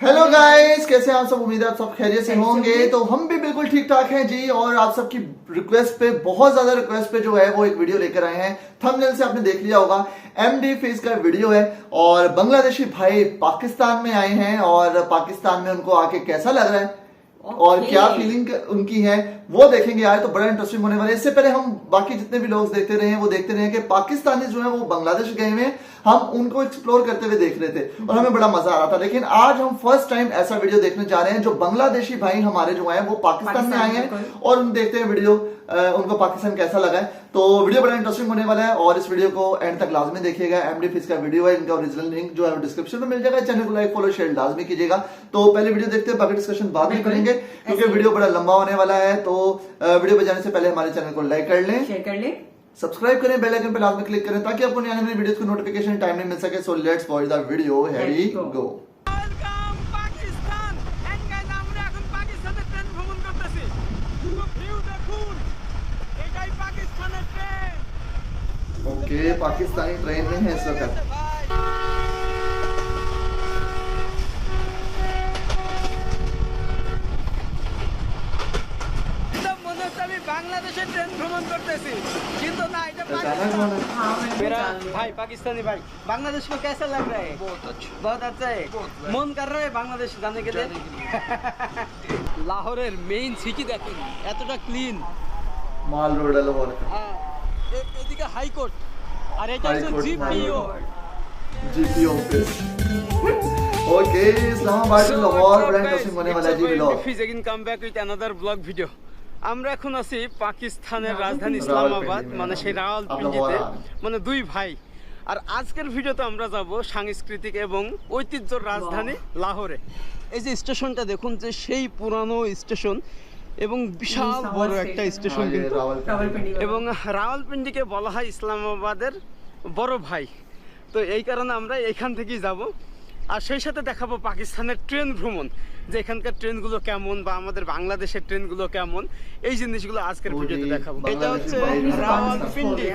Hello guys कैसे हैं आप सब? उम्मीद है आप सब खैरियत से होंगे। तो हम भी बिल्कुल ठीक ठाक हैं जी और आप सबकी रिक्वेस्ट पे बहुत ज़्यादा रिक्वेस्ट पे जो है वो एक वीडियो लेकर आए हैं। थंबनेल से आपने देख लिया होगा एमडी फेस का वीडियो है और बांग्लादेशी भाई पाकिस्तान में आए हैं और पाकिस्तान में उनको आके कैसा लग रहा है? और क्या फीलिंग उनकी है? वो देखेंगे यार तो बड़ा इंटरेस्टिंग होने वाला है। इससे पहले हम बाकी जितने भी लोग देखते रहे हैं वो देखते रहे कि पाकिस्तानी जो है वो बांग्लादेश गए हुए हम उनको एक्सप्लोर करते हुए देख रहे थे और हमें बड़ा मज़ा आ रहा था। लेकिन आज हम फ़र्स्ट टाइम ऐसा वीडियो देखने जा रहे हैं जो बांग्लादेशी भाई हमारे जो हैं वो पाकिस्तान में आए हैं और उन देखते हैं वीडियो उनको पाकिस्तान कैसा लगा है। तो वीडियो बड़ा इंटरेस्टिंग होने वाला है और इस वीडियो को एंड तक लाजमी देखिएगा। एमडी फिस का वीडियो है इनका ओरिजिनल लिंक जो है डिस्क्रिप्शन में मिल जाएगा। चैनल को लाइक फॉलो शेयर लाजमी कीजिएगा। तो पहले वीडियो देखते हैं बाकी डिस्कशन बाद में करेंगे क्योंकि वीडियो बड़ा लंबा होने वाला है। तो वीडियो बजाने से पहले हमारे चैनल को लाइक कर लें। शेयर कर लें। सब्सक्राइब करें बेल आइकन पर लाल में क्लिक करें ताकि आपको आने वाली वीडियोस को नोटिफिकेशन टाइम में मिल सके। So let's watch the video Harry go okay Pakistani train में है इस वक्त। করতেছি কিন্তু না এটা जाना পাকিস্তান कौन है हाँ मैं भी मेरा जान- भाई पाकिस्तानी भाई बांग्लादेश को कैसा लग रहा है बहुत अच्छा बहुत अच्छा है मन कर रहा है बांग्लादेश जाने के लिए লাহোরের মেইন সিটি দেখুন এতটা ক্লিন माल रोड लाहौर এদিকে হাইকোর্ট আর এটা হচ্ছে High Court, GPO GP office okay Islamabad से लाहौर बड़ा इंटरेस्टिंग होने वाला है जी vlog again come back with another vlog video. আমরা এখন আছি পাকিস্তানের রাজধানী ইসলামাবাদ মানে, মানে সেই রাওয়ালপিন্ডিতে মানে দুই ভাই। আর আজকের ভিডিওতে আমরা যাব সাংস্কৃতিক এবং ঐতিহ্যর রাজধানী লাহোরে। এই যে স্টেশনটা দেখুন যে সেই পুরানো স্টেশন এবং বিশাল বড় একটা স্টেশন এবং রাওয়ালপিন্ডিকে বলা হয় ইসলামাবাদের বড় ভাই। তো এই কারণে আমরা এখান থেকেই যাব। আর সেই সাথে দেখাবো পাকিস্তানের ট্রেন ভ্রমণ যে এখানকার ট্রেনগুলো কেমন বা আমাদের বাংলাদেশের ট্রেনগুলো কেমন এই জিনিসগুলো আজকের ভিডিওতে দেখাবো। এটা হচ্ছে রাওয়ালপিন্ডি।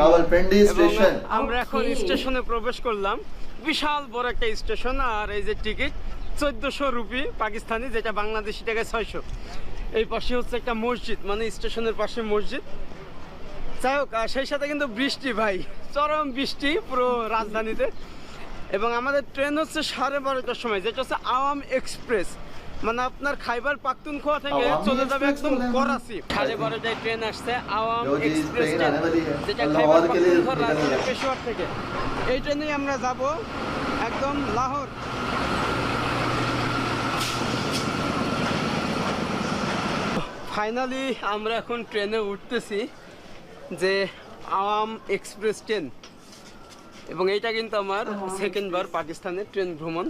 রাওয়ালপিন্ডি। স্টেশন। আমরা এখন স্টেশনে প্রবেশ করলাম। বিশাল বড় একটা স্টেশন আর এই যে টিকিট চোদ্দশো রুপি পাকিস্তানি যেটা বাংলাদেশি টাকায় ছয়শো। এই পাশে হচ্ছে একটা মসজিদ মানে স্টেশনের পাশে মসজিদ। যাই হোক সেই সাথে কিন্তু বৃষ্টি ভাই। চরম বৃষ্টি পুরো রাজধানীতে। এবং আমাদের ট্রেন হচ্ছে সাড়ে বারোটার সময় যেটা হচ্ছে আওয়াম এক্সপ্রেস। মানে আপনার খাইবার পাখতুনখোয়া থেকে চলে যাবে একদম করাচি। সাড়ে বারোটায় ট্রেন আসছে আওয়াম এক্সপ্রেস ট্রেন যেটা খাইবার পেশোয়ার থেকে। এই ট্রেনেই আমরা যাব একদম লাহোর। ফাইনালি আমরা এখন ট্রেনে উঠতেছি যে আওয়াম এক্সপ্রেস ট্রেন। এবং এইটা কিন্তু আমার সেকেন্ড বার পাকিস্তানের ট্রেন ভ্রমণ।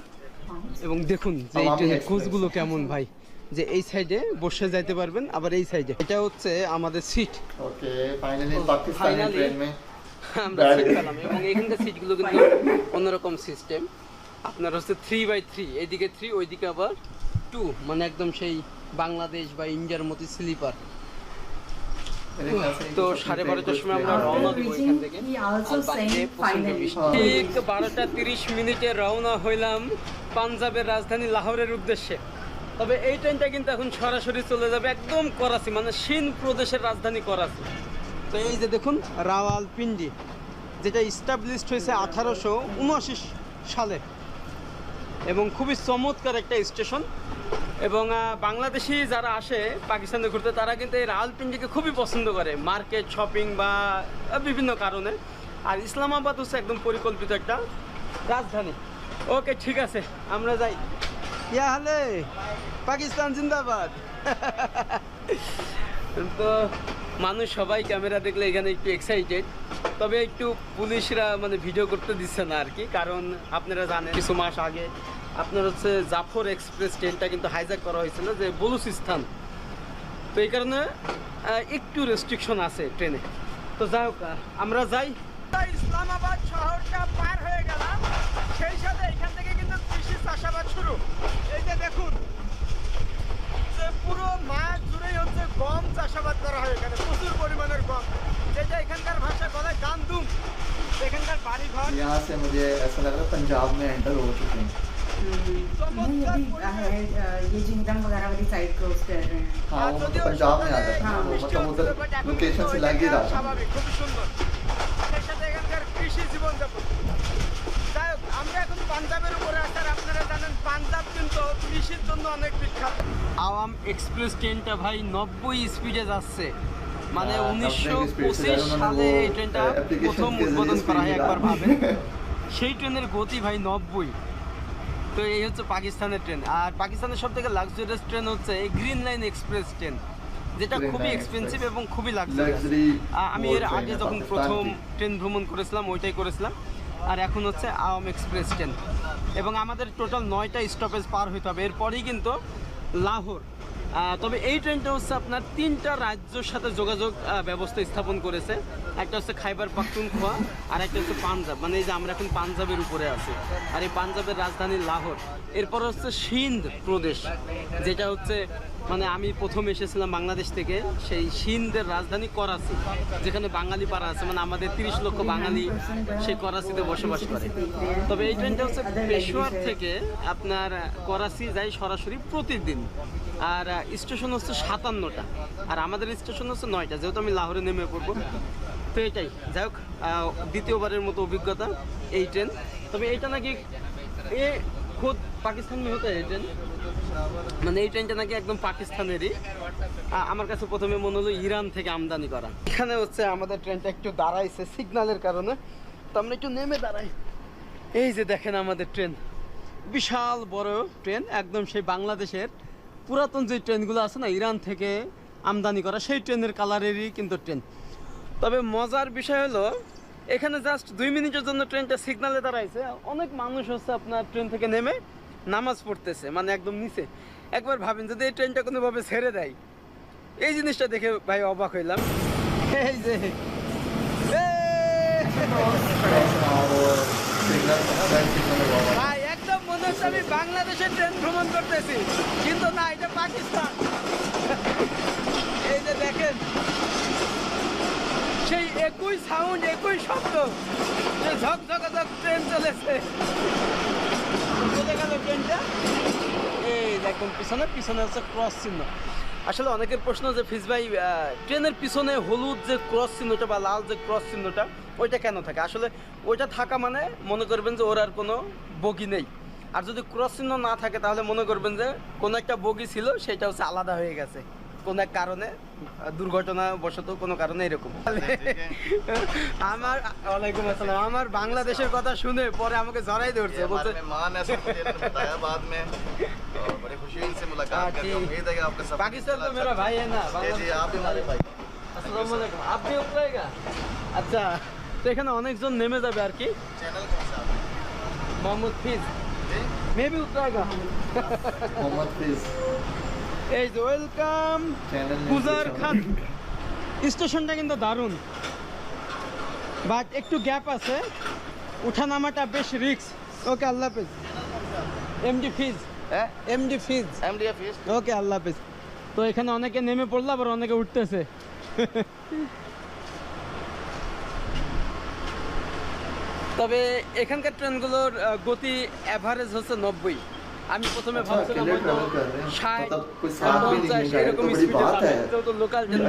এবং দেখুন যে এই ট্রেনের কোচগুলো কেমন ভাই। যে এই সাইডে বসে যাইতে পারবেন আবার এই সাইডে এটা হচ্ছে আমাদের সিট ওকে ফাইনালি পাকিস্তানের ট্রেন মে। আমরা সিট পেলাম। এবং এখানকার সিটগুলো কিন্তু অন্যরকম সিস্টেম আপনার হচ্ছে থ্রি বাই থ্রি এদিকে থ্রি ওইদিকে আবার টু মানে একদম সেই বাংলাদেশ বা ইন্ডিয়ার মতো স্লিপার তো সাড়ে বারোটার সময় আমরা রওনা ঠিক বারোটা তিরিশ মিনিটে রওনা হইলাম পাঞ্জাবের রাজধানী লাহোরের উদ্দেশ্যে। তবে এই ট্রেনটা কিন্তু এখন সরাসরি চলে যাবে একদম করাচি মানে সিন প্রদেশের রাজধানী করাচি। তো এই যে দেখুন রাওয়াল পিন্ডি যেটা ইস্টাবলিশড হয়েছে আঠারোশো উনআশি সালে। এবং খুবই চমৎকার একটা স্টেশন এবং বাংলাদেশি যারা আসে পাকিস্তানে ঘুরতে, তারা কিন্তু এই রাওয়ালপিন্ডিকে খুবই পছন্দ করে। মার্কেট, শপিং বা বিভিন্ন কারণে। আর ইসলামাবাদ হচ্ছে একদম পরিকল্পিত একটা রাজধানী। ওকে, ঠিক আছে, আমরা যাই। ইয়া হলে, পাকিস্তান জিন্দাবাদ। তো, মানুষ সবাই ক্যামেরা দেখলে এখানে একটু এক্সাইটেড তবে একটু পুলিশরা মানে ভিডিও করতে দিচ্ছে না আর কি, কারণ আপনারা জানেন, কিছু মাস আগে আপনার হচ্ছে জাফর এক্সপ্রেস ট্রেনটা কিন্তু হাইজ্যাক করা হয়েছিল যে বলুচিস্তান তো এই কারণে আহ, একটু রেস্ট্রিকশন আছে ট্রেনে তো যাই হোক আহ, আমরা যাই ইসলামাবাদ শহরটা পার হয়ে গেলাম সেই সাথে এখান থেকে কিন্তু কৃষি চাষাবাদ শুরু এই যে দেখুন যে পুরো মাঠ জুড়েই হচ্ছে গম চাষাবাদ করা হয় এখানে প্রচুর পরিমাণের গম যেটা এখানকার ভাষা বলে গান্দুম এখানকার বাড়ি ঘর यहाँ से मुझे ऐसा लग रहा है पंजाब में एंटर हो चुके हैं नहीं अभी है ये जिंगडम वगैरह वाली साइड क्रॉस कर रहे हैं हाँ वो मतलब पंजाब में आ जाता है हाँ, वो मतलब उधर लोकेशन से लग ही रहा था স্বাভাবিক খুবই সুন্দর সেই সাথে এখানকার কৃষি জীবনযাপন যাই হোক আমরা এখন পাঞ্জাবের উপরে আছি আর আপনারা জানেন পাঞ্জাব কিন্তু কৃষির জন্য অনেক বিখ্যাত আওয়াম এক্সপ্রেস ট্রেনটা ভাই নব্বই স্পিডে যাচ্ছে মানে হ্যাঁ, উনিশশো নব্বই speed পঁচিশ से उन्होंने সালে वो, এই ট্রেনটা uh, application প্রথম के जरिए উদ্বোধন করা হয় speed একবার मिला। ভাবেন সেই ট্রেনের গতি ভাই নব্বই তো এই হচ্ছে পাকিস্তানের ট্রেন। আর পাকিস্তানের সব থেকে লাক্সারিয়াস ট্রেন হচ্ছে এই গ্রিন লাইন এক্সপ্রেস ট্রেন যেটা খুবই এক্সপেন্সিভ এবং খুবই লাক্সারি আমি এর আগে যখন প্রথম ট্রেন ভ্রমণ করেছিলাম ওইটাই করেছিলাম। আর এখন হচ্ছে আওয়াম এক্সপ্রেস ট্রেন। এবং আমাদের টোটাল নয়টা স্টপেজ পার হইতে হবে। এরপরেই কিন্তু লাহোর। তবে এই ট্রেনটা হচ্ছে আপনার তিনটা রাজ্যের সাথে যোগাযোগ ব্যবস্থা স্থাপন করেছে। একটা হচ্ছে খাইবার পাখতুনখোয়া আর একটা হচ্ছে পাঞ্জাব। মানে এই যে আমরা এখন পাঞ্জাবের উপরে আছি। আর এই পাঞ্জাবের রাজধানী লাহোর। এরপর হচ্ছে সিন্ধ প্রদেশ, যেটা হচ্ছে মানে আমি প্রথম এসেছিলাম বাংলাদেশ থেকে। সেই সিন্ধের রাজধানী করাচি, যেখানে বাঙালি পাড়া আছে। মানে আমাদের তিরিশ লক্ষ বাঙালি সেই করাচিতে বসবাস করে। তবে এই ট্রেনটা হচ্ছে পেশোয়ার থেকে আপনার করাচি যায় সরাসরি প্রতিদিন। আর স্টেশন হচ্ছে সাতান্নটা। আর আমাদের স্টেশন হচ্ছে নয়টা, যেহেতু আমি লাহোরে নেমে পড়ব। তো এটাই, যাই হোক দ্বিতীয়বারের মতো অভিজ্ঞতা এই ট্রেন। তবে এইটা নাকি এ খোদ পাকিস্তান মে হতে এই ট্রেন। মানে এই ট্রেনটা নাকি একদম পাকিস্তানেরই। আমার কাছে প্রথমে মনে হলো ইরান থেকে আমদানি করা। এখানে হচ্ছে আমাদের ট্রেনটা একটু দাঁড়াইছে সিগন্যালের কারণে। তো আমরা একটু নেমে দাঁড়াই। এই যে দেখেন আমাদের ট্রেন। বিশাল বড় ট্রেন, একদম সেই বাংলাদেশের। পুরাতন যে ট্রেনগুলো আছে না ইরান থেকে আমদানি করা সেই ট্রেনের কালারেরই কিন্তু ট্রেন। তবে মজার বিষয় হলো এখানে জাস্ট দুই মিনিটের জন্য ট্রেনটা সিগনালে দাঁড়াইছে। অনেক মানুষ হচ্ছে আপনার ট্রেন থেকে নেমে নামাজ পড়তেছে মানে একদম নিচে। একবার ভাবেন যদি এই ট্রেনটা কোনোভাবে ছেড়ে দেয়। এই জিনিসটা দেখে ভাই অবাক হইলাম। এই যে। ভাই হচ্ছে আমি ট্রেন ভ্রমণ করতেছি। কিন্তু না, এটা পাকিস্তান। এই যে দেখেন, সেই একই সাউন্ড একই শব্দ, যে ট্রেন চলেছে। ট্রেনটা। এই দেখুন, পিছনে পিছনে ক্রস চিহ্ন। আসলে অনেকের প্রশ্ন যে, ফিজ ভাই ট্রেনের পিছনে হলুদ যে ক্রস চিহ্নটা বা লাল যে ক্রস চিহ্নটা, ওইটা কেন থাকে? আসলে ওইটা থাকা মানে মনে করবেন যে ওর আর কোনো বগি নেই। আর যদি ক্রস চিহ্ন না থাকে তাহলে মনে করবেন যে কোন একটা বগি ছিল সেটা হচ্ছে আলাদা হয়ে গেছে। কোন এক কারণে দুর্ঘটনা দুর্ঘটনাবশত কোনো কারণে এরকম। আমার ওয়ালাইকুম আসসালাম। আমার বাংলাদেশের কথা শুনে পরে আমাকে জড়াই ধরছে বলছে পাকিস্তান তো মেরা ভাই না আপনি আচ্ছা তো এখানে অনেকজন নেমে যাবে আর কি। মোহাম্মদ ফিজ। মেবি উত্তরাখা মোহাম্মদ ফিজ এই যে ওয়েলকাম গুজার খান স্টেশনটা কিন্তু দারুণ। বাট একটু গ্যাপ আছে। উঠা নামাটা বেশ রিক্স ওকে আল্লাহ হাফিজ। এমডি ফিজ হ্যাঁ? MD Fiz MD Fiz okay আল্লাহ হাফিজ। তো এখানে অনেকে নেমে পড়ল আবার অনেকে উঠতেছে। তবে এখানকার ট্রেনগুলোর গতি অ্যাভারেজ হচ্ছে নব্বই। আমি প্রথমে ভাবছিলাম লোকাল ট্রেন।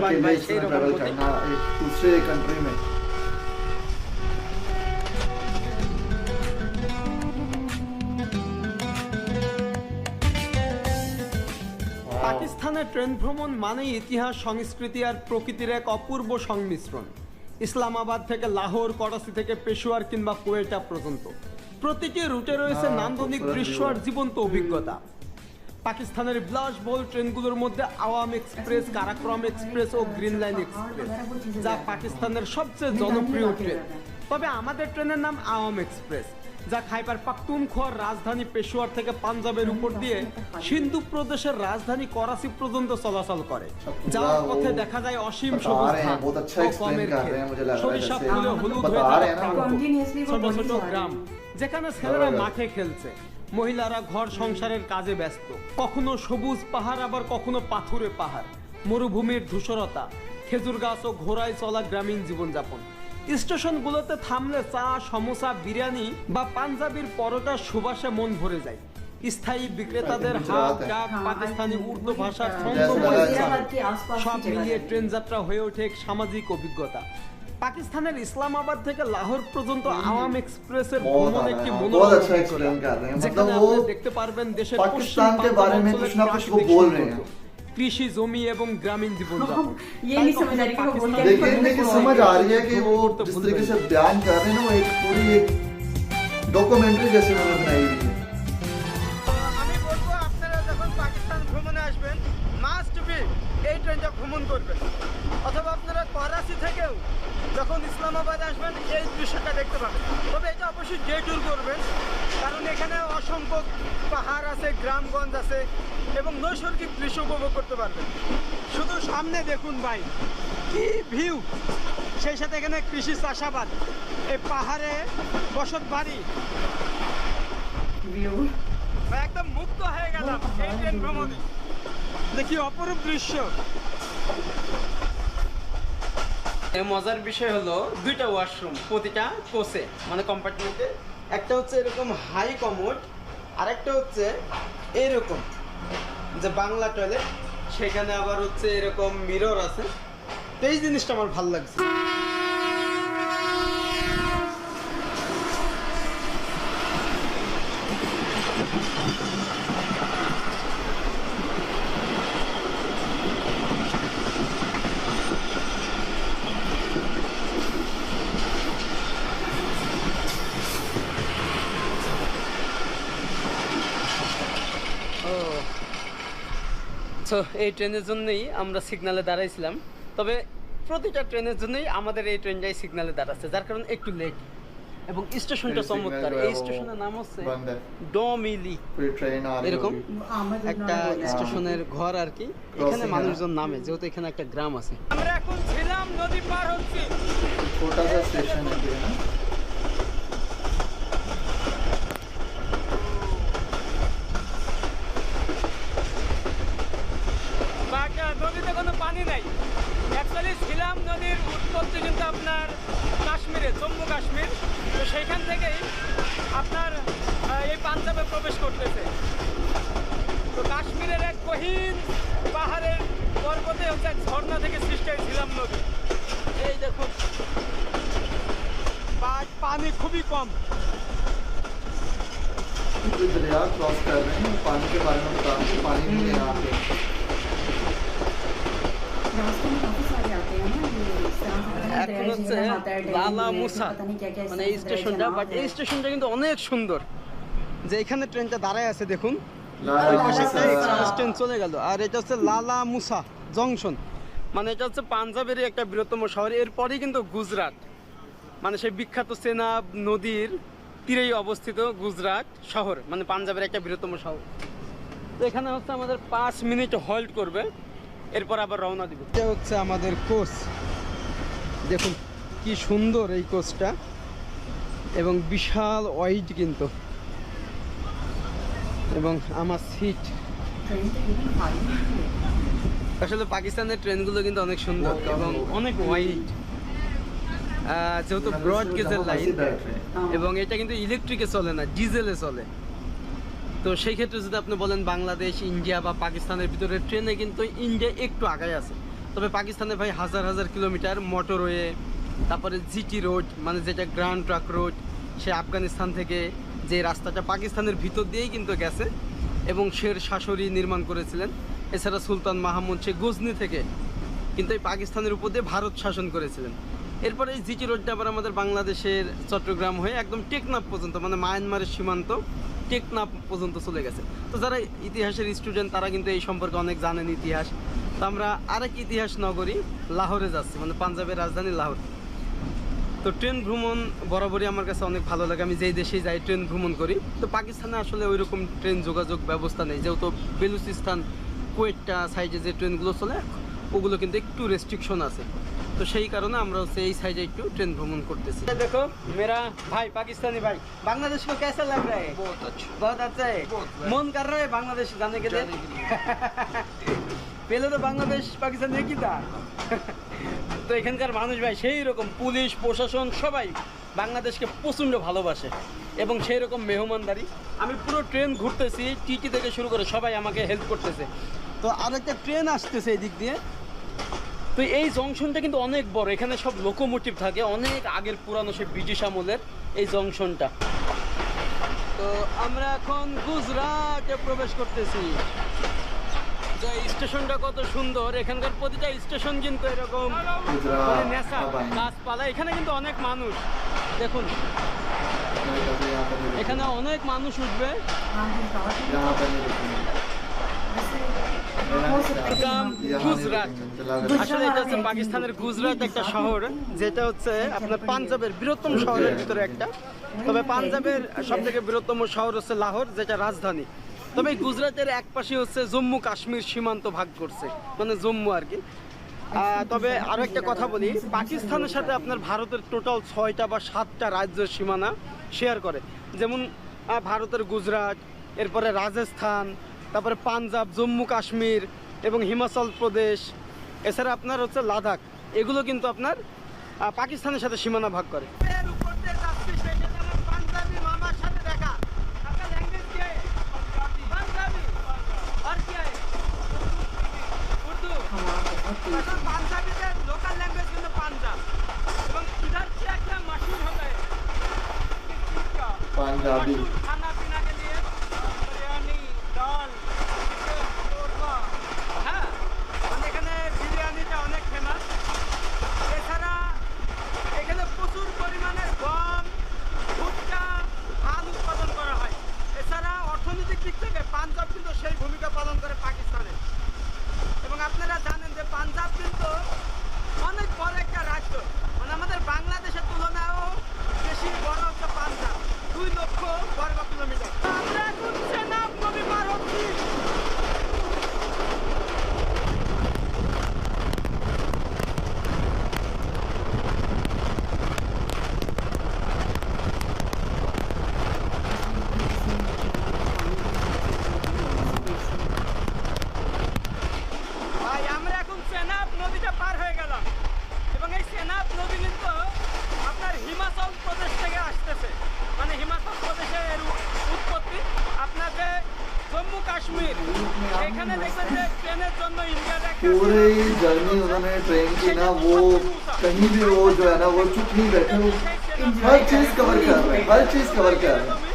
পাকিস্তানে ট্রেন ভ্রমণ মানেই ইতিহাস সংস্কৃতি আর প্রকৃতির এক অপূর্ব সংমিশ্রণ। ইসলামাবাদ থেকে লাহোর করাচি থেকে পেশোয়ার কিংবা কোয়েটা পর্যন্ত। প্রতিটি রুটে রয়েছে হ্যাঁ, নান্দনিক দৃশ্য আর জীবন্ত অভিজ্ঞতা। পাকিস্তানের বিলাসবহুল ট্রেনগুলোর মধ্যে আওয়াম এক্সপ্রেস কারাক্রম এক্সপ্রেস ও গ্রিন লাইন এক্সপ্রেস যা পাকিস্তানের সবচেয়ে জনপ্রিয় ট্রেন। তবে আমাদের ট্রেনের নাম আওয়াম এক্সপ্রেস। যা খাইবার পাখতুনখোয়ার রাজধানী পেশোয়ার থেকে পাঞ্জাবের উপর দিয়ে সিন্ধু প্রদেশের রাজধানী করাচি পর্যন্ত চলাচল করে। যাওয়ার পথে দেখা যায় অসীম গ্রাম যেখানে ছেলেরা মাঠে খেলছে। মহিলারা ঘর সংসারের কাজে ব্যস্ত। কখনো সবুজ পাহাড় আবার কখনো পাথুরে পাহাড়। মরুভূমির ধূসরতা খেজুর গাছ ও ঘোড়ায় চলা গ্রামীণ জীবনযাপন। স্টেশনগুলোতে থামলে চা সমোসা বিরিয়ানি বা পাঞ্জাবির পরোটা সুবাসে মন ভরে যায়। স্থায়ী বিক্রেতাদের হাত ডাক পাকিস্তানি উর্দু ভাষার সব মিলিয়ে ট্রেন যাত্রা হয়ে ওঠে এক সামাজিক অভিজ্ঞতা। পাকিস্তানের ইসলামাবাদ থেকে লাহোর পর্যন্ত আওয়াম এক্সপ্রেসের ভ্রমণ একটি মনোরম দেখতে পারবেন দেশের পশ্চিম बारे में প্রান্তাঞ্চলের कुछ ना कुछ वो প্রাকৃতিক बोल সৌন্দর্য, रहे हैं। কৃষি জমি এবং গ্রামীণ জীবনযাপন ये नहीं समझ आ रही कि वो बोल क्या रहे हैं। लेकिन लेकिन समझ आ रही है कि वो जिस तरीके से बयान कर रहे हैं ना वो एक पूरी एक डॉक्यूमेंट्री जैसे उन्होंने बनाई हुई है আমি বলবো আপনারা যখন পাকিস্তান ভ্রমণে আসবেন মাস্ট বি এই ট্রেনটা ভ্রমণ করবেন অথবা আপনারা করাচি থেকেও যখন ইসলামাবাদ আসবেন এই দৃশ্যটা দেখতে পাবেন তবে এটা অবশ্যই ডে ট্যুর করবেন কারণ এখানে অসংখ্য পাহাড় আছে গ্রামগঞ্জ আছে এবং নৈসর্গিক দৃশ্য উপভোগ করতে পারবেন। শুধু সামনে দেখুন ভাই কি ভিউ সেই সাথে এখানে কৃষি চাষাবাদ। এই পাহাড়ে বসত বাড়ি। একদম মুক্ত হয়ে গেলাম এই ট্রেন ভ্রমণে। দেখি অপরূপ দৃশ্য। মজার বিষয় হলো দুইটা ওয়াশরুম প্রতিটা কোচে মানে কম্পার্টমেন্টে একটা হচ্ছে এরকম হাই কমোড আর একটা হচ্ছে এরকম। যে বাংলা টয়লেট সেখানে আবার হচ্ছে এরকম মিরর আছে। তো এই জিনিসটা আমার ভালো লাগছে ও সো এই ট্রেনের জন্যই আমরা সিগনালে দাঁড়াইছিলাম। তবে প্রতিটা ট্রেনের জন্যই আমাদের এই ট্রেন যাই সিগনালে দাঁড়াচ্ছে যার কারণে একটু লেট এবং স্টেশনটা চমৎকার। এই স্টেশনের নাম হচ্ছে ডমিলি এরকম একটা স্টেশনের ঘর আর কি। এখানে মানুষজন নামে যেহেতু এখানে একটা গ্রাম আছে। আমরা এখন ছিলাম নদী পার হচ্ছি। স্টেশন আলা মুসা মানে এই স্টেশনটা বাট এই স্টেশনটা কিন্তু অনেক সুন্দর। যে এখানে ট্রেনটা দাঁড়ায় আছে দেখুন। এক্সপ্রেস চলে গেল আর এটা হচ্ছে লালা মুসা জংশন। মানে এটা হচ্ছে পাঞ্জাবের একটা বৃহত্তম শহর এরপরেই কিন্তু গুজরাট। মানে সেই বিখ্যাত সেনাব নদীর তীরেই অবস্থিত গুজরাট শহর মানে পাঞ্জাবের একটা বৃহত্তম শহর। তো এখানে হচ্ছে আমাদের পাঁচ মিনিট হল্ট করবে এরপর আবার রওনা দিবে। এটা হচ্ছে আমাদের কোচ দেখুন কি সুন্দর এই কোচটা। এবং বিশাল ওয়াইড কিন্তু। এবং আমার সিট আসলে পাকিস্তানের ট্রেনগুলো কিন্তু অনেক সুন্দর এবং অনেক ওয়াইড যেহেতু ব্রড গেজের লাইন এবং এটা কিন্তু ইলেকট্রিকে চলে না ডিজেলে চলে। তো সেই ক্ষেত্রে যদি আপনি বলেন বাংলাদেশ, ইন্ডিয়া বা পাকিস্তানের ভিতরে ট্রেনে কিন্তু ইন্ডিয়া একটু আগায় আছে। তবে পাকিস্তানে ভাই হাজার হাজার কিলোমিটার মোটরওয়ে তারপরে জিটি রোড মানে যেটা গ্র্যান্ড ট্রাক রোড সে আফগানিস্তান থেকে যে রাস্তাটা পাকিস্তানের ভিতর দিয়েই কিন্তু গেছে এবং শের শাশুড়ি নির্মাণ করেছিলেন। এছাড়া সুলতান মাহমুদ, সে গজনি থেকে কিন্তু এই পাকিস্তানের উপর দিয়ে ভারত শাসন করেছিলেন। এরপরে এই জিটি রোডটা আবার আমাদের বাংলাদেশের চট্টগ্রাম হয়ে একদম টেকনাপ পর্যন্ত মানে মায়ানমারের সীমান্ত টেকনাফ পর্যন্ত চলে গেছে। তো যারা ইতিহাসের স্টুডেন্ট তারা কিন্তু এই সম্পর্কে অনেক জানেন ইতিহাস। তো আমরা আরেক ইতিহাস নগরী, লাহোরে যাচ্ছি মানে পাঞ্জাবের রাজধানী লাহোর। তো ট্রেন ভ্রমণ বরাবরই আমার কাছে অনেক ভালো লাগে আমি যেই দেশেই যাই ট্রেন ভ্রমণ করি তো পাকিস্তানে আসলে ওই রকম ট্রেন যোগাযোগ ব্যবস্থা নেই যেহেতু বেলুচিস্তান কুয়েটটা সাইডে যে ট্রেনগুলো চলে ওগুলো কিন্তু একটু রেস্ট্রিকশন আছে তো সেই কারণে আমরা হচ্ছে এই সাইডে একটু ট্রেন ভ্রমণ করতেছি দেখো মেরা ভাই পাকিস্তানি ভাই বাংলাদেশ को कैसा लग रहा है बहुत अच्छा बहुत अच्छा है मन कर रहा है बांग्लादेश जाने के लिए पहले तो बांग्लादेश पाकिस्तान एक ही था তো এখানকার মানুষ ভাই, সেই রকম পুলিশ, প্রশাসন সবাই বাংলাদেশকে প্রচণ্ড ভালোবাসে এবং সেই রকম মেহমানদারি। আমি পুরো ট্রেন ঘুরতেছি, টিটি থেকে শুরু করে সবাই আমাকে হেল্প করতেছে। তো আর একটা ট্রেন আসতেছে এই দিক দিয়ে। তো এই জংশনটা কিন্তু অনেক বড়, এখানে সব লোকোমোটিভ থাকে, অনেক আগের পুরানো সে ব্রিটিশ আমলের এই জংশনটা। তো আমরা এখন গুজরাটে প্রবেশ করতেছি। স্টেশনটা কত সুন্দর এখানকার প্রতিটা স্টেশন কিন্তু এরকম। গাছপালা এখানে কিন্তু অনেক মানুষ। দেখুন এখানে অনেক মানুষ উঠবে। আসলে এটা হচ্ছে পাকিস্তানের গুজরাট একটা শহর যেটা হচ্ছে আপনার পাঞ্জাবের বৃহত্তম শহরের ভিতরে একটা। তবে পাঞ্জাবের সব থেকে বৃহত্তম শহর হচ্ছে লাহোর যেটা রাজধানী। তবে গুজরাটের এক পাশে হচ্ছে জম্মু কাশ্মীর সীমান্ত ভাগ করছে মানে জম্মু আর কি। তবে আরও একটা কথা বলি, পাকিস্তানের সাথে আপনার ভারতের টোটাল ছয়টা বা সাতটা রাজ্যের সীমানা শেয়ার করে। যেমন ভারতের গুজরাট, এরপরে রাজস্থান, তারপরে পাঞ্জাব, জম্মু কাশ্মীর এবং হিমাচল প্রদেশ, এছাড়া আপনার হচ্ছে লাদাখ। এগুলো কিন্তু আপনার পাকিস্তানের সাথে সীমানা ভাগ করে। পাঞ্জাবিদের লোকাল ল্যাঙ্গুয়েজ কিন্তু পাঞ্জাব। এবং ইধার একটা মাসুর হলে পাঞ্জাবি। पूरी जर्नी उन्होंने ट्रेन की ना, वो कहीं भी वो जो है ना, वो चुप नहीं बैठे हर चीज़ कवर कर रहे हैं, हर चीज़ कवर कर रहे हैं।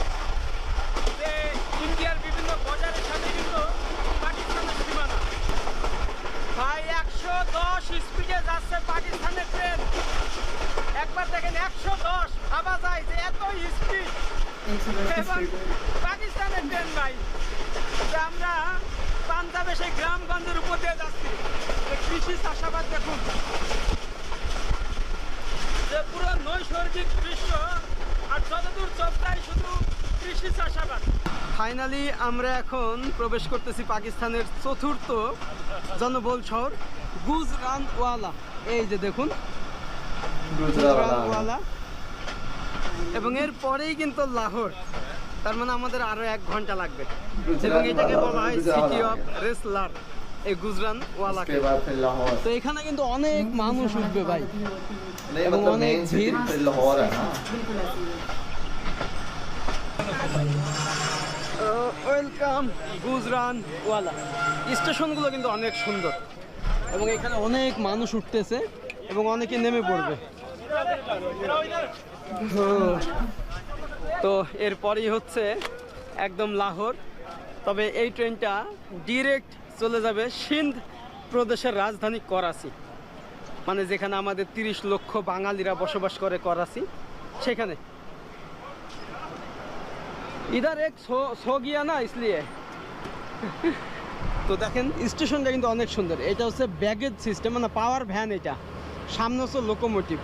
ফাইনালি আমরা এখন প্রবেশ করতেছি পাকিস্তানের চতুর্থ জনবহুল শহর গুজরানওয়ালা। এই যে দেখুন গুজরানওয়ালা। এবং এর পরেই কিন্তু লাহোর। তার মানে আমাদের আরও এক ঘণ্টা লাগবে। এবং এটাকে বলা হয় সিটি অফ রেসলার এই গুজরানওয়ালাকে। তো এখানে কিন্তু অনেক মানুষ উঠবে ভাই। এবং অনেক ভিড়। ওয়েলকাম গুজরান ওয়ালা স্টেশনগুলো কিন্তু অনেক সুন্দর। এবং এখানে অনেক মানুষ উঠতেছে এবং অনেকে নেমে পড়বে। তো- এরপরেই হচ্ছে একদম লাহোর। তবে এই ট্রেনটা ডিরেক্ট চলে যাবে সিন্ধ প্রদেশের রাজধানী করাচি। মানে যেখানে আমাদের তিরিশ লক্ষ বাঙালিরা বসবাস করে করাচি। সেখানে। ইধার এক সো গিয়া না ইসলিয়ে তো দেখেন স্টেশনটা কিন্তু অনেক সুন্দর এটা হচ্ছে ব্যাগেজ সিস্টেম মানে পাওয়ার ভ্যান এটা সামনে হচ্ছে লোকোমোটিভ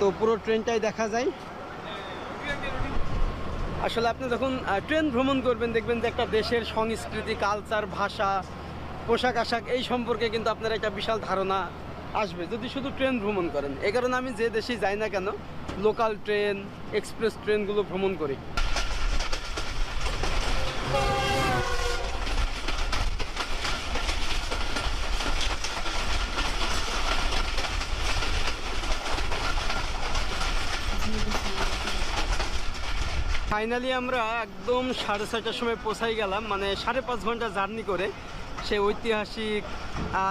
তো পুরো ট্রেনটাই দেখা যায় আসলে আপনি যখন ট্রেন ভ্রমণ করবেন দেখবেন যে একটা দেশের সংস্কৃতি কালচার ভাষা পোশাক আশাক এই সম্পর্কে কিন্তু আপনার একটা বিশাল ধারণা আসবে যদি শুধু ট্রেন ভ্রমণ করেন এ কারণে আমি যে দেশেই যাই না কেন লোকাল ট্রেন, এক্সপ্রেস ট্রেনগুলো ভ্রমণ করি। ফাইনালি আমরা একদম সাড়ে ছয়টার সময় পৌঁছাই গেলাম মানে সাড়ে পাঁচ ঘণ্টা জার্নি করে। সেই ঐতিহাসিক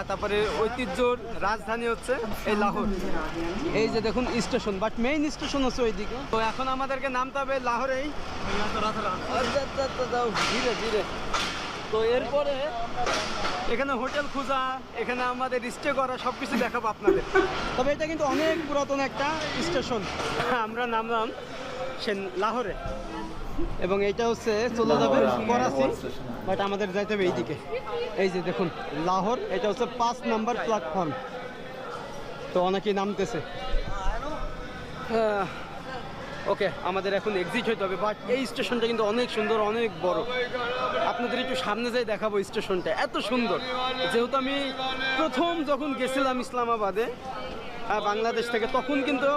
তারপরে ঐতিহ্যর রাজধানী হচ্ছে এই লাহোর। এই যে দেখুন স্টেশন বাট মেইন স্টেশন হচ্ছে ওইদিকে। তো এখন আমাদেরকে নামতে হবে লাহোরেই। আচ্ছা, আচ্ছা, আচ্ছা, ধীরে ধীরে। তো এরপরে এখানে হোটেল খোঁজা, এখানে আমাদের স্টে করা সব কিছু দেখাবো আপনাদের। তবে এটা কিন্তু অনেক পুরাতন একটা স্টেশন। আমরা নামলাম সে লাহোরে। এবং এইটা হচ্ছে চলে যাবে করাচি, বাট আমাদের যাইতে হবে এইদিকে। এই যে দেখুন, লাহোর, এটা হচ্ছে পাঁচ নাম্বার প্ল্যাটফর্ম তো অনেকেই নামতেছে। ওকে আমাদের এখন এক্সিট হইতে হবে বাট এই স্টেশনটা কিন্তু অনেক সুন্দর, অনেক বড়। আপনাদের একটু সামনে যাই দেখাবো স্টেশনটা এত সুন্দর। যেহেতু আমি প্রথম যখন গেছিলাম ইসলামাবাদে বাংলাদেশ থেকে, তখন কিন্তু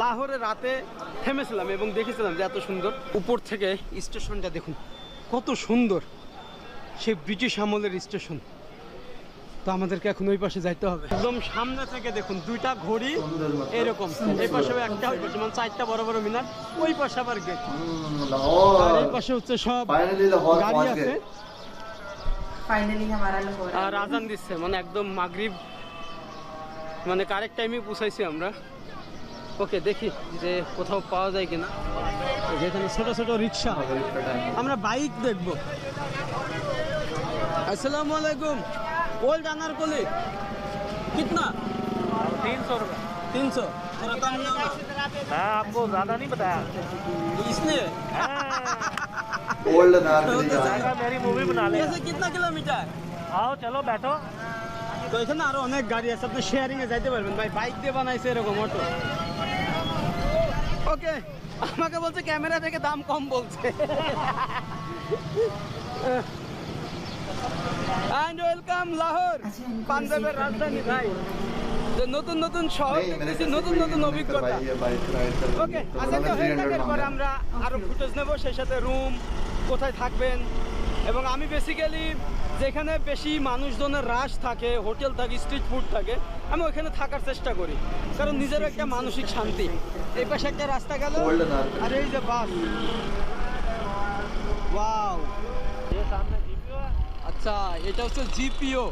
লাহোরে রাতে থেমেছিলাম এবং দেখেছিলাম যে এত সুন্দর। উপর থেকে স্টেশনটা দেখুন কত সুন্দর। সে ব্রিটিশ আমলের স্টেশন। তো আমাদেরকে এখন ওই পাশে যাইতে হবে। একদম সামনে থেকে দেখুন দুইটা ঘড়ি এরকম। এই পাশে একটা ওই পাশে মানে চারটা বড় বড় মিনার ওই পাশে আবার গেট আর এই পাশে হচ্ছে সব গাড়ি আছে। আর আজান দিচ্ছে মানে একদম মাগরিব। মানে কারেক্ট টাইমে পৌঁছাইছি আমরা। ওকে দেখি যে কোথাও পাওয়া যায় কিনা এই যে এখানে ছোট ছোট রিক্সা मगरिब का टाइम আমরা বাইক দেখব আসসালামু আলাইকুম ওল্ড আনারকলি कितना तीन सौ रुपये तीन सौ थोड़ा कम नहीं होगा हाँ आपको ज़्यादा नहीं बताया इसलिए ओल्ड नारकली तो जा जाएगा मेरी मूवी बना ले कैसे कितना किलोमीटर आओ चलो बैठो তো এখানে আরো অনেক গাড়ি আছে আপনি শেয়ারিং এ যাইতে পারবেন ভাই বাইক দিয়ে বানাইছে এরকম অটো ওকে আমাকে বলছে ক্যামেরা থেকে দাম কম বলছে। অ্যান্ড ওয়েলকাম লাহোর পাঞ্জাবের রাজধানী ভাই। যে নতুন নতুন শহর দেখতেছি নতুন নতুন অভিজ্ঞতা। ওকে আজকে আচ্ছা, আচ্ছা, হয়ে থাকার পরে আমরা আরও ফুটেজ নেব সেই সাথে রুম কোথায় থাকবেন? এবং আমি বেসিক্যালি যেখানে বেশি মানুষজনের রাশ থাকে হোটেল থাকে স্ট্রিট ফুড থাকে আমি ওইখানে থাকার চেষ্টা করি। কারণ নিজের একটা মানসিক শান্তি। এই পাশে একটা রাস্তা গেল। আর এই যে বাস। আচ্ছা এটা হচ্ছে জিপিও।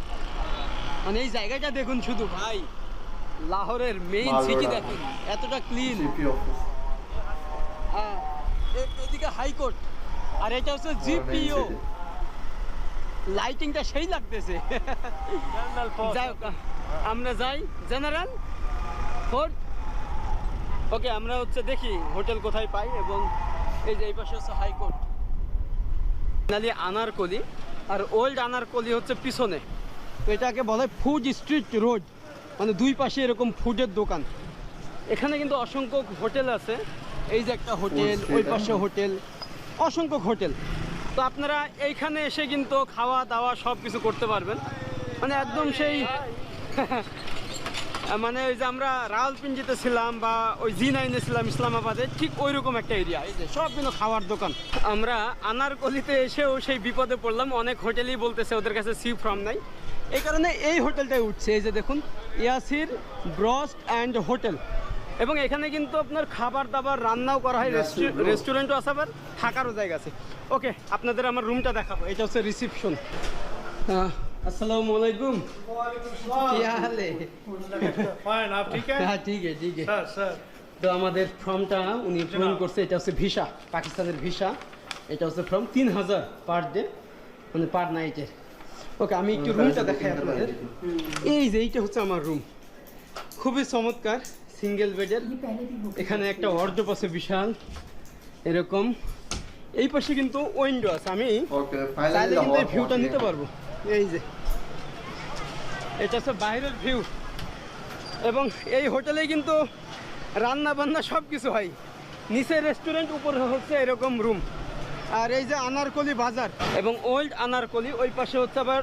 মানে এই জায়গাটা দেখুন শুধু ভাই। লাহোরের মেইন সিটি দেখুন এতটা ক্লিন হ্যাঁ, এদিকে হাইকোর্ট আর এটা হচ্ছে জিপিও। লাইটিংটা সেই লাগতেছে। যাই হোক আমরা যাই জেনারেল ফোর্ট। ওকে আমরা হচ্ছে দেখি হোটেল কোথায় পাই এবং এই যে এই পাশে হচ্ছে হাইকোর্ট ফাইনালি আনারকলি আর ওল্ড আনারকলি হচ্ছে পিছনে। তো এটাকে বলে ফুড স্ট্রিট রোড মানে দুই পাশে এরকম ফুডের দোকান। এখানে কিন্তু অসংখ্য হোটেল আছে। এই যে একটা হোটেল ওই হ্যাঁ। পাশে হোটেল অসংখ্য হোটেল। তো আপনারা এইখানে এসে কিন্তু খাওয়া দাওয়া সব কিছু করতে পারবেন। মানে একদম সেই মানে ওই যে আমরা রাওয়ালপিন্ডিতে ছিলাম বা ওই জি নাইনে ছিলাম ইসলামাবাদে ঠিক ওই রকম একটা এরিয়া এই যে সব কিন্তু খাওয়ার দোকান। আমরা আনারকলিতে এসেও সেই বিপদে পড়লাম অনেক হোটেলই বলতেছে ওদের কাছে সি ফ্রম নাই। এই কারণে এই হোটেলটাই উঠছে এই যে দেখুন ইয়াসির ব্রস্ট অ্যান্ড হোটেল। এবং এখানে কিন্তু আপনার খাবার দাবার রান্নাও করা হয় রেস্টুরেন্টও আছে আবার থাকারও জায়গা আছে। ওকে আপনাদের আমার রুমটা দেখাবো এটা হচ্ছে রিসিপশন আসসালামু আলাইকুম কি হাল है फाइन आप ठीक है হ্যাঁ ঠিক আছে ঠিক আছে सर सर তো আমাদের ফর্মটা উনি পূরণ করছে এটা হচ্ছে ভিসা পাকিস্তানের ভিসা এটা হচ্ছে ফর্ম তিন হাজার পার ডে মানে পার নাইটের ওকে আমি একটু রুমটা দেখাই আপনাদের এই যে এইটা হচ্ছে আমার রুম খুবই চমৎকার সিঙ্গেল বেডের ये पहले भी बुक এখানে একটা ওয়ার্ডরোব আছে বিশাল এরকম এই পাশে কিন্তু উইন্ডো আছে আমি ओके চাইলে फाइनली কিন্তু এই लाहौर ভিউটা पहुंच নিতে गए পারবো এই যে। এটা হচ্ছে বাইরের ভিউ এবং এই হোটেলে কিন্তু রান্না বান্না সব কিছু হয়। নিচে রেস্টুরেন্ট উপরে হচ্ছে এরকম রুম আর এই যে আনারকলি বাজার এবং ওল্ড আনারকলি, ওই পাশে হচ্ছে আবার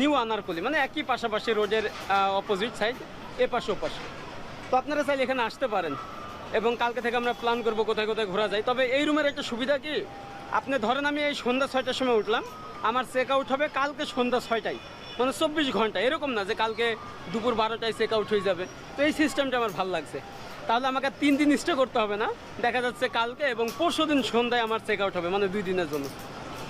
নিউ আনারকলি। মানে একই পাশাপাশি রোডের অপোজিট সাইড এ পাশে ও পাশে তো আপনারা চাইলে এখানে আসতে পারেন। এবং কালকে থেকে আমরা প্ল্যান করব কোথায় কোথায় ঘোরা যায়। তবে এই রুমের একটা সুবিধা কি? আপনি ধরেন আমি এই সন্ধ্যা ছয়টার সময় উঠলাম, আমার চেক আউট হবে কালকে সন্ধ্যা ছয়টায় মানে চব্বিশ ঘণ্টা, এরকম না যে কালকে দুপুর বারোটায় চেক আউট হয়ে যাবে। তো এই সিস্টেমটা আমার ভালো লাগছে। তাহলে আমাকে তিন দিন স্টে করতে হবে না, দেখা যাচ্ছে কালকে এবং পরশু দিন সন্ধ্যায় আমার চেক আউট হবে মানে দুই দিনের জন্য।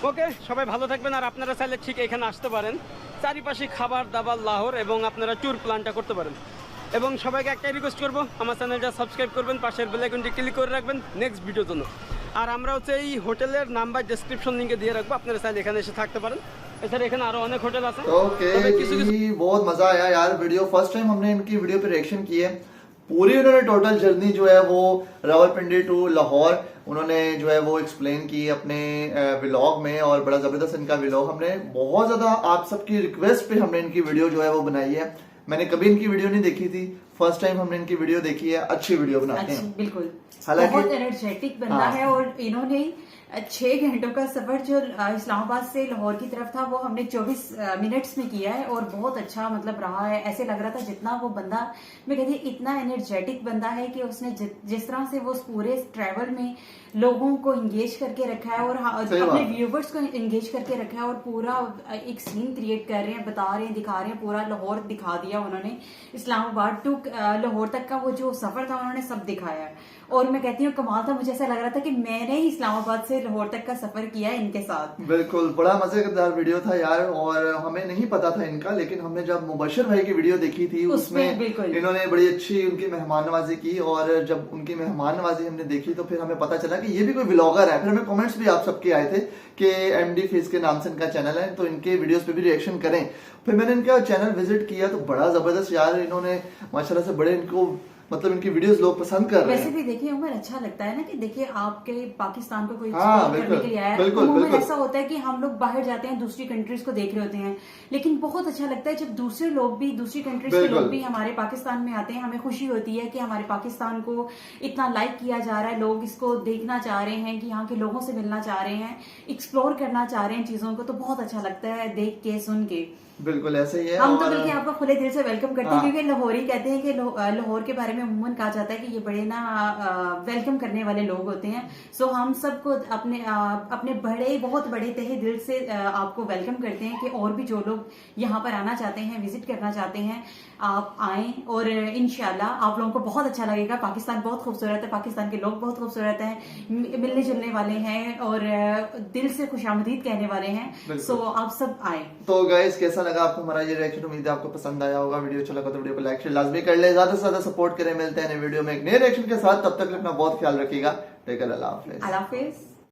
ওকে, সবাই ভালো থাকবেন, আর আপনারা চাইলে ঠিক এখানে আসতে পারেন। চারিপাশে খাবার দাবার, লাহোর এবং আপনারা ট্যুর প্ল্যানটা করতে পারেন। এবং সবাইকে একটাই রিকোয়েস্ট করব, আমার চ্যানেলটা সাবস্ক্রাইব করবেন, পাশের বেলাইকনটি ক্লিক করে রাখবেন। নেক্সট ভিডিওর জন্য। আর আমরা হচ্ছে এই হোটেলের নাম্বার ডেসক্রিপশন লিঙ্কে দিয়ে রাখবো আপনারা চাইলে এখানে এসে থাকতে পারেন এছাড়া এখানে আরো অনেক হোটেল আছে ओके তবে কিছু কিছু जी बहुत मजा आया यार वीडियो फर्स्ट टाइम हमने इनकी वीडियो पे रिएक्शन की है पूरी उन्होंने टोटल जर्नी जो है वो रावलपिंडी टू लाहौर उन्होंने जो है वो एक्सप्लेन की अपने व्लॉग में और बड़ा जबरदस्त इनका व्लॉग हमने बहुत ज्यादा आप सबकी रिक्वेस्ट पे हमने इनकी वीडियो जो है वो बनाई है मैंने कभी इनकी वीडियो नहीं देखी थी फर्स्ट टाइम हमने इनकी वीडियो देखी है अच्छी वीडियो बनाते अच्छी हैं बिल्कुल हालांकि- बहुत एनर्जेटिक बंदा हाँ। है और इन्होंने छह घंटों का सफ़र जो इस्लामाबाद से लाहौर की तरफ़ था वो हमने 24 मिनट्स में किया है और बहुत अच्छा मतलब रहा है। ऐसे लग रहा था जितना वो बंदा मैं कहती हूँ, इतना एनर्जेटिक बंदा है कि उसने जि, जिस तरह से वो उस पूरे ट्रेवल में लोगों को इंगेज करके रखा है और हाँ, अपने व्यूवर्स को इंगेज करके रखा है और पूरा एक सीन क्रिएट कर रहे हैं बता रहे हैं दिखा रहे हैं पूरा लाहौर दिखा दिया उन्होंने। इस्लामाबाद टू लाहौर तक का वो जो सफ़र था उन्होंने सब दिखाया है। और मैं कहती हूँ कमाल था मुझे ऐसा लग रहा था कि मैंने ही इस्लामाबाद से लाहौर तक का सफ़र किया है इनके साथ। बिल्कुल बड़ा मज़ेदार वीडियो था यार और हमें नहीं पता था इनका लेकिन हमने जब मुबशर भाई की वीडियो देखी थी उसमें इन्होंने बड़ी अच्छी उनकी मेहमान नवाजी की और जब उनकी मेहमान नवाजी हमने देखी तो फिर हमें पता चला कि ये भी कोई ब्लॉगर है। फिर हमें कमेंट्स भी आप सबके आए थे कि एम डी फेस के नाम से इनका चैनल है तो इनके वीडियोस पे भी रिएक्शन करें। फिर मैंने इनका चैनल विज़िट किया तो बड़ा ज़बरदस्त यार इन्होंने माशाल्लाह से बड़े इनको मतलब इनकी वीडियोस लोग पसंद कर रहे हैं। वैसे भी देखिए उमर अच्छा लगता है ना कि देखिए आपके पाकिस्तान को कोई हाँ, करने के लिए आया है। बिल्कुल, बिल्कुल। ऐसा होता है कि हम लोग बाहर जाते हैं दूसरी कंट्रीज़ को देख रहे होते हैं। लेकिन बहुत अच्छा लगता है जब दूसरे लोग भी दूसरी कंट्रीज़ के लोग भी हमारे पाकिस्तान में आते हैं हमें खुशी होती है कि हमारे पाकिस्तान को इतना लाइक किया जा रहा है लोग इसको देखना चाह रहे हैं कि यहाँ के लोगों से मिलना चाह रहे हैं एक्सप्लोर करना चाह रहे हैं चीज़ों को तो बहुत अच्छा लगता है देख के सुन के। बिल्कुल ऐसे ही है हम तो बल्कि आपका खुले दिल से वेलकम करते हैं हाँ। क्योंकि लाहौरी कहते हैं कि लाहौर के बारे में अमूमन कहा जाता है कि ये बड़े ना वेलकम करने वाले लोग होते हैं। सो हम सबको अपने अपने बड़े बहुत बड़े तहे दिल से आपको वेलकम करते हैं कि और भी जो लोग यहाँ पर आना चाहते हैं विज़िट करना चाहते हैं आप आए और इनशाला आप लोगों को बहुत अच्छा लगेगा। पाकिस्तान बहुत खूबसूरत है पाकिस्तान के लोग बहुत खूबसूरत हैं मिलने जुलने वाले हैं और दिल से खुशामदीद कहने वाले हैं। सो आप सब आए। तो गाइस कैसा लगा आपको हमारा ये रिएक्शन उम्मीद है आपको पसंद आया होगा। वीडियो अच्छा लगा तो वीडियो को लाइक शेयर लाजमी कर ले। ज़्यादा से ज़्यादा सपोर्ट करें, मिलते हैं वीडियो में एक नए रिएक्शन के साथ। तब तक अपना बहुत ख्याल रखेगा